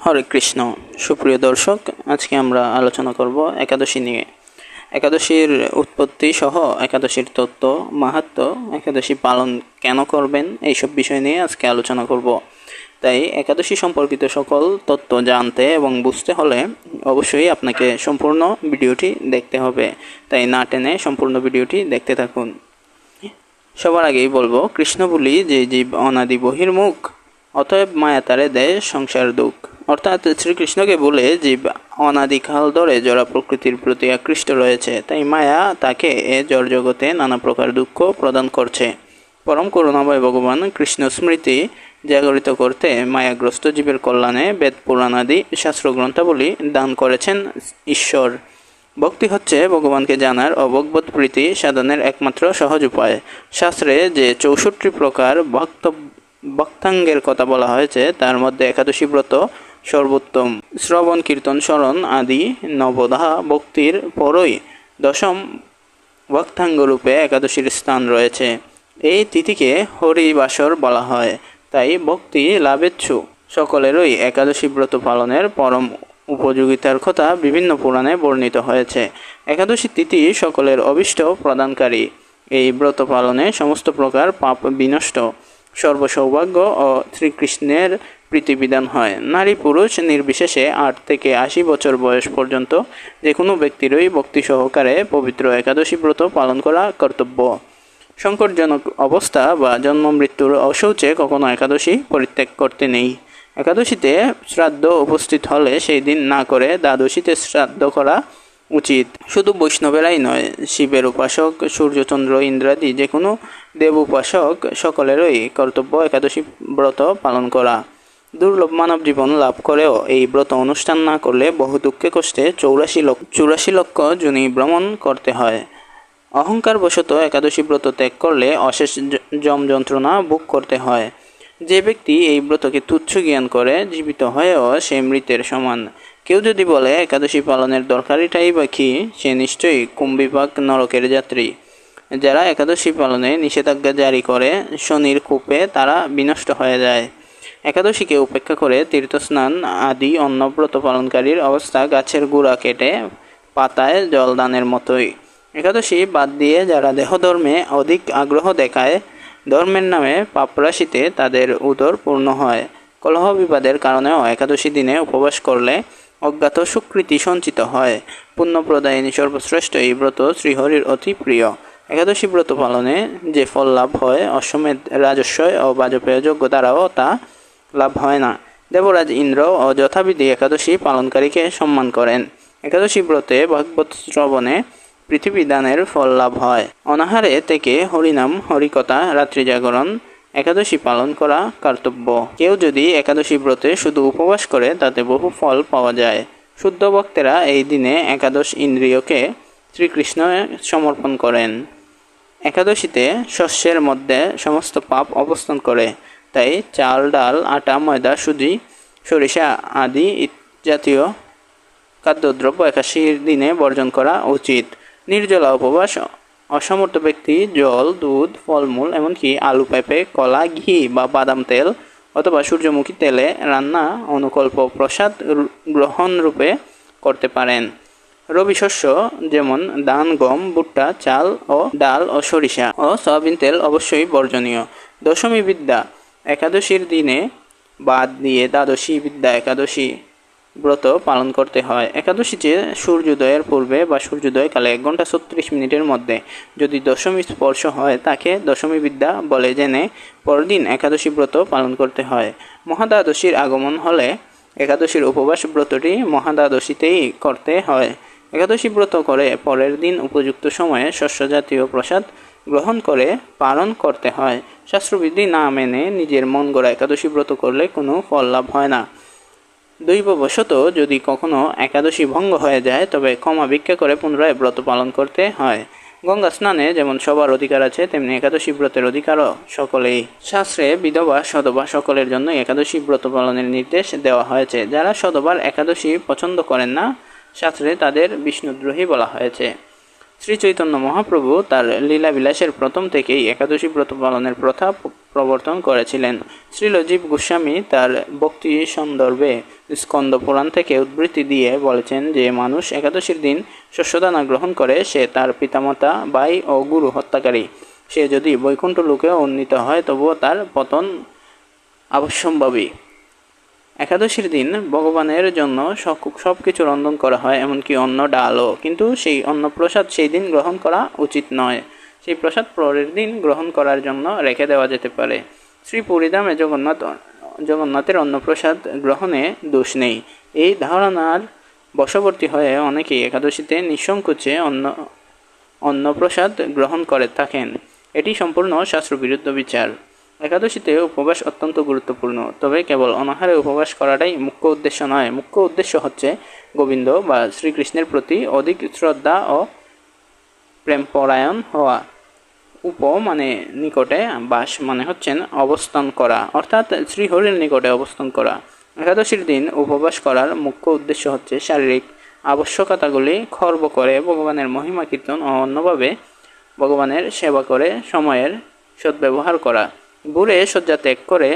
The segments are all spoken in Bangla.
হরে কৃষ্ণ। সুপ্রিয় দর্শক, আজকে আমরা আলোচনা করব একাদশী নিয়ে। একাদশীর উৎপত্তি সহ একাদশীর তত্ত্ব মাহাত্ম একাদশী পালন কেন করবেন, এইসব বিষয় নিয়ে আজকে আলোচনা করব। তাই একাদশী সম্পর্কিত সকল তত্ত্ব জানতে এবং বুঝতে হলে অবশ্যই আপনাকে সম্পূর্ণ ভিডিওটি দেখতে হবে। তাই না টেনে সম্পূর্ণ ভিডিওটি দেখতে থাকুন। সবার আগেই বলব, কৃষ্ণ বলি যে জীব অনাদি বহির্মুখ, অতএব মায়া তারে দেয় সংসার দুঃখ। অর্থাৎ শ্রীকৃষ্ণকে বলে জীব অনাদিকাল ধরে জরা প্রকৃতির প্রতি আকৃষ্ট রয়েছে, তাই মায়া তাকে এ জড় জগতে নানা প্রকার দুঃখ প্রদান করছে। পরম করুণাময় ভগবান কৃষ্ণ স্মৃতি জাগরিত করতে মায়াগ্রস্ত জীবের কল্যাণে বেদ পুরাণাদি শাস্ত্রগ্রন্থাবলী দান করেছেন ঈশ্বর। ভক্তি হচ্ছে ভগবানকে জানার ভগবত প্রীতি সাধনের একমাত্র সহজ উপায়। শাস্ত্রে যে চৌষট্টি প্রকার ভক্ত ভক্তাঙ্গের কথা বলা হয়েছে, তার মধ্যে একাদশী ব্রত সর্বোত্তম। শ্রবণ, কীর্তন, স্মরণ আদি নবধা ভক্তির পরই দশম ভক্তাঙ্গরূপে একাদশীর স্থান রয়েছে। এই তিথিকে হরিবাসর বলা হয়। তাই ভক্তি লাভেচ্ছু। সকলেরই একাদশী ব্রত পালনের পরম উপযোগিতার কথা বিভিন্ন পুরাণে বর্ণিত হয়েছে। একাদশী তিথি সকলের অভিষ্ট প্রদানকারী। এই ব্রত পালনে সমস্ত প্রকার পাপ বিনষ্ট। সর্বসৌভাগ্য ও শ্রীকৃষ্ণের প্রীতিবিধান হয়। নারী পুরুষ নির্বিশেষে আট থেকে আশি বছর বয়স পর্যন্ত যে কোনো ব্যক্তিরই ভক্তি সহকারে পবিত্র একাদশী ব্রত পালন করা কর্তব্য। সংকটজনক অবস্থা বা জন্ম মৃত্যুর অশৌচে কখনো একাদশী পরিত্যাগ করতে নেই। একাদশীতে শ্রাদ্ধ উপস্থিত হলে সেই দিন না করে দ্বাদশীতে শ্রাদ্ধ করা উচিত। শুধু বৈষ্ণবেরাই নয়, শিবের উপাসক, সূর্যচন্দ্র, ইন্দ্রাদি যে কোনো দেব উপাসক সকলেরই কর্তব্য একাদশী ব্রত পালন করা। দুর্লভ মানব জীবন লাভ করেও এই ব্রত অনুষ্ঠান না করলে বহু দুঃখে কষ্টে চৌরাশি লক্ষ চুরাশি লক্ষ জুনি ভ্রমণ করতে হয়। অহংকার বশত একাদশী ব্রত ত্যাগ করলে অশেষ জম যন্ত্রণা ভোগ করতে হয়। যে ব্যক্তি এই ব্রতকে তুচ্ছ জ্ঞান করে জীবিত হয়েও সে মৃতের সমান। কেউ যদি বলে, একাদশী পালনের দরকারিটাই বা কি? সে নিশ্চয়ই কুম্ভিপাক নরকের যাত্রী। যারা একাদশী পালনে নিষেধাজ্ঞা জারি করে, শনির কূপে তারা বিনষ্ট হয়ে যায়। একাদশীকে উপেক্ষা করে তীর্থস্নান আদি অন্নব্রত পালনকারীর অবস্থা গাছের গুঁড়া কেটে পাতায় জলদানের মতোই। একাদশী বাদ দিয়ে যারা দেহধর্মে অধিক আগ্রহ দেখায়, ধর্মের নামে পাপরাশিতে তাদের উদর পূর্ণ হয়। কলহ বিবাদের কারণেও একাদশী দিনে উপবাস করলে অজ্ঞাত সুকৃতি সঞ্চিত হয়। পুণ্যপ্রদায়িনী সর্বশ্রেষ্ঠ এই ব্রত শ্রীহরির অতি প্রিয়। একাদশী ব্রত পালনে যে ফল লাভ হয়, অশ্বমেধ রাজস্বয় ও বাজপেয় যোগ্য দ্বারাও তা লাভ হয় না। দেবরাজ ইন্দ্র ও যথাবিধি একাদশী পালনকারীকে সম্মান করেন। একাদশী ব্রতে ভাগবত শ্রবণে পৃথিবী দানের ফল লাভ হয়। অনাহারে থেকে হরিনাম, হরিকথা, রাত্রি জাগরণ, একাদশী পালন করা কর্তব্য। কেউ যদি একাদশী ব্রতে শুধু উপবাস করে, তাতে বহু ফল পাওয়া যায়। শুদ্ধ ভক্তেরা এই দিনে একাদশ ইন্দ্রিয়কে শ্রীকৃষ্ণ সমর্পণ করেন। একাদশীতে শস্যের মধ্যে সমস্ত পাপ অবস্থান করে। তাই চাল, ডাল, আটা, ময়দা, সুজি, সরিষা আদি জাতীয় খাদ্যদ্রব্য একাশির দিনে বর্জন করা উচিত। নির্জলা উপবাস, অসমর্থ ব্যক্তি জল, দুধ, ফলমূল, এমনকি আলু, পেঁপে, কলা, ঘি বা বাদাম তেল অথবা সূর্যমুখী তেলে রান্না অনুকল্প প্রসাদ গ্রহণ রূপে করতে পারেন। রবি শস্য যেমন ধান, গম, ভুট্টা, চাল ও ডাল ও সরিষা ও সয়াবিন তেল অবশ্যই বর্জনীয়। দশমী বিদ্যা একাদশীর দিনে বাদ দিয়ে দ্বাদশী বিদ্যা একাদশী ব্রত পালন করতে হয়। একাদশীতে সূর্যোদয়ের পূর্বে বা সূর্যোদয় কালে এক ঘণ্টা ছত্রিশ মিনিটের মধ্যে যদি দশমী স্পর্শ হয়, তাকে দশমী বিদ্যা বলে জেনে পরদিন একাদশী ব্রত পালন করতে হয়। মহাদ্বাদশীর আগমন হলে একাদশীর উপবাস ব্রতটি মহাদ্বাদশীতেই করতে হয়। একাদশী ব্রত করে পরের দিন উপযুক্ত সময়ে শস্যজাতীয় প্রসাদ গ্রহণ করে পালন করতে হয়। শাস্ত্রবিধি না মেনে নিজের মন গড়া একাদশী ব্রত করলে কোনো ফল লাভ হয় না। দৈববশত যদি কখনো একাদশী ভঙ্গ হয়ে যায়, তবে ক্ষমা ভিক্ষা করে পুনরায় ব্রত পালন করতে হয়। গঙ্গা স্নানে যেমন সবার অধিকার আছে, তেমনি একাদশী ব্রতের অধিকারও সকলেই। শাস্ত্রে বিধবা, সদবা সকলের জন্য একাদশী ব্রত পালনের নির্দেশ দেওয়া হয়েছে। যারা সদবার একাদশী পছন্দ করেন না, শাস্ত্রে তাদের বিষ্ণুদ্রোহী বলা হয়েছে। শ্রী চৈতন্য মহাপ্রভু তার লীলা বিলাসের প্রথম থেকেই একাদশী ব্রত পালনের প্রথা প্রবর্তন করেছিলেন। শ্রীলজীব গোস্বামী তার ভক্তি সন্দর্ভে স্কন্দ পুরাণ থেকে উদ্ধৃতি দিয়ে বলেছেন যে, মানুষ একাদশীর দিন শস্যদানা গ্রহণ করে, সে তার পিতামাতা, ভাই ও গুরু হত্যাকারী। সে যদি বৈকুণ্ঠ লোকে উন্নীত হয়, তবুও তার পতন অবশ্যম্ভাবী একাদশীর দিন ভগবানের জন্য সব কিছু রন্ধন করা হয়, এমনকি অন্ন, ডালও। কিন্তু সেই অন্ন প্রসাদ সেই দিন গ্রহণ করা উচিত নয়। সেই প্রসাদ পরের দিন গ্রহণ করার জন্য রেখে দেওয়া যেতে পারে। শ্রী পুরীধামে জগন্নাথ জগন্নাথের অন্নপ্রসাদ গ্রহণে দোষ নেই। এই ধারণার বশবর্তী হয়ে অনেকেই একাদশীতে নিঃসংকোচে অন্ন অন্নপ্রসাদ গ্রহণ করে থাকেন। এটি সম্পূর্ণ শাস্ত্রবিরুদ্ধ বিচার। একাদশীতে উপবাস অত্যন্ত গুরুত্বপূর্ণ, তবে কেবল অনাহারে উপবাস করাটাই মুখ্য উদ্দেশ্য নয়। মুখ্য উদ্দেশ্য হচ্ছে গোবিন্দ বা শ্রীকৃষ্ণের প্রতি অধিক শ্রদ্ধা ও প্রেমপরায়ণ হওয়া। উপ মানে নিকটে, বাস মানে হচ্ছেন অবস্থান করা, অর্থাৎ শ্রীহরির নিকটে অবস্থান করা। একাদশীর দিন উপবাস করার মুখ্য উদ্দেশ্য হচ্ছে শারীরিক আবশ্যকতাগুলি খর্ব করে, ভগবানের মহিমা কীর্তন ও অন্যভাবে ভগবানের সেবা করে, সময়ের সদ্ব্যবহার করা। ভোরে শয্যা ত্যাগ করে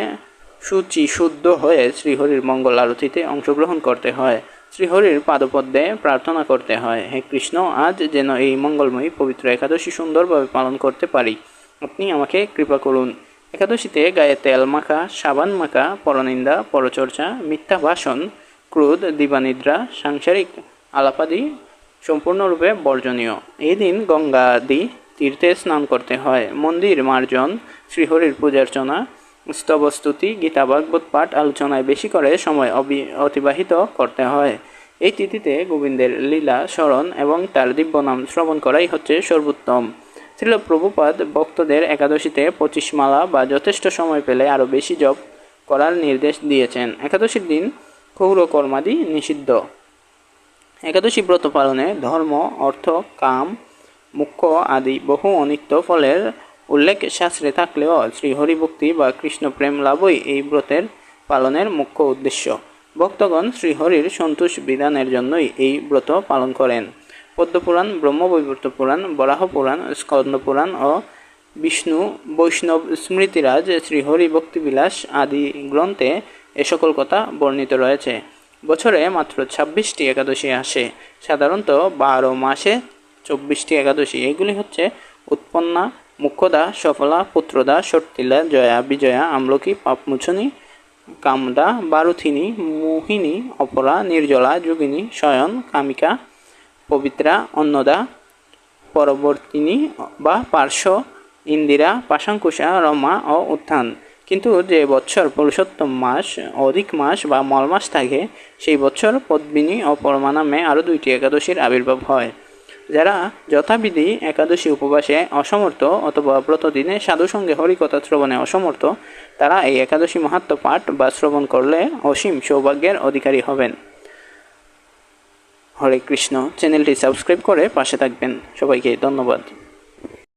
সুচি শুদ্ধ হয়ে শ্রীহরির মঙ্গল আরতিতে অংশগ্রহণ করতে হয়। শ্রীহরির পাদপদ্মে প্রার্থনা করতে হয়, হে কৃষ্ণ, আজ যেন এই মঙ্গলময়ী পবিত্র একাদশী সুন্দরভাবে পালন করতে পারি। আপনি আমাকে কৃপা করুন একাদশীতে গায়ে তেল মাখা, সাবান মাখা, পরনিন্দা, পরচর্চা, মিথ্যা ভাষণ, ক্রোধ, দিবানিদ্রা, সাংসারিক আলাপাদি সম্পূর্ণরূপে বর্জনীয়। এই দিন গঙ্গা আদি তীর্থে স্নান করতে হয়। মন্দির মার্জন, শ্রীহরির পূজার্চনা স্তবস্তুতি, গীতা, ভাগবত পাঠ আলোচনায় বেশি করে সময় অতিবাহিত করতে হয়। এই তিথিতে গোবিন্দের লীলা, স্মরণ এবং তার দিব্য নাম শ্রবণ করাই হচ্ছে সর্বোত্তম। ছিল প্রভুপাদ, ভক্তদের একাদশীতে পঁচিশ মালা বা যথেষ্ট সময় পেলে আরও বেশি জপ করার নির্দেশ দিয়েছেন। একাদশীর দিন ক্ষৌর কর্মাদি নিষিদ্ধ। একাদশী ব্রত পালনে ধর্ম, অর্থ, কাম মুখ্য আদি বহু অনিত্য ফলের উল্লেখ শাস্ত্রে থাকলেও শ্রীহরিভক্তি বা কৃষ্ণ প্রেম লাভই এই ব্রতের পালনের মুখ্য উদ্দেশ্য। ভক্তগণ শ্রীহরির সন্তোষ বিধানের জন্যই এই ব্রত পালন করেন। পদ্মপুরাণ, ব্রহ্মবৈবর্ত পুরাণ, বরাহ পুরাণ, স্কন্দ পুরাণ ও বিষ্ণু, বৈষ্ণব স্মৃতিরাজ শ্রীহরি ভক্তিবিলাস আদি গ্রন্থে এ সকল কথা বর্ণিত রয়েছে। বছরে মাত্র ছাব্বিশটি একাদশী আসে। সাধারণত বারো মাসে চব্বিশটি একাদশী। এগুলি হচ্ছে উৎপন্না, মুখ্যদা, সফলা, পুত্রদা, সর্তিলা, জয়া, বিজয়া, আমলকি, পাপমুছনি, কামদা, বারুথিনী, মোহিনী, অপরা, নির্জলা, যোগিনী, শয়ন, কামিকা, পবিত্রা, অন্নদা, পরবর্তিনী বা পার্শ্ব, ইন্দিরা, পাশাঙ্কুশা, রমা ও উত্থান। কিন্তু যে বছর পুরুষোত্তম মাস, অধিক মাস বা মল মাস থাকে, সেই বছর পদ্মিনী ও পরমা নামে আরও দুইটি একাদশীর আবির্ভাব হয়। যারা যথাবিধি একাদশী উপবাসে অসমর্থ অথবা প্রতিদিনে সাধুসঙ্গে হরিকথা শ্রবণে অসমর্থ, তারা এই একাদশী মাহাত্ম পাঠ বা শ্রবণ করলে অসীম সৌভাগ্যের অধিকারী হবেন। হরে কৃষ্ণ। চ্যানেলটি সাবস্ক্রাইব করে পাশে থাকবেন। সবাইকে ধন্যবাদ।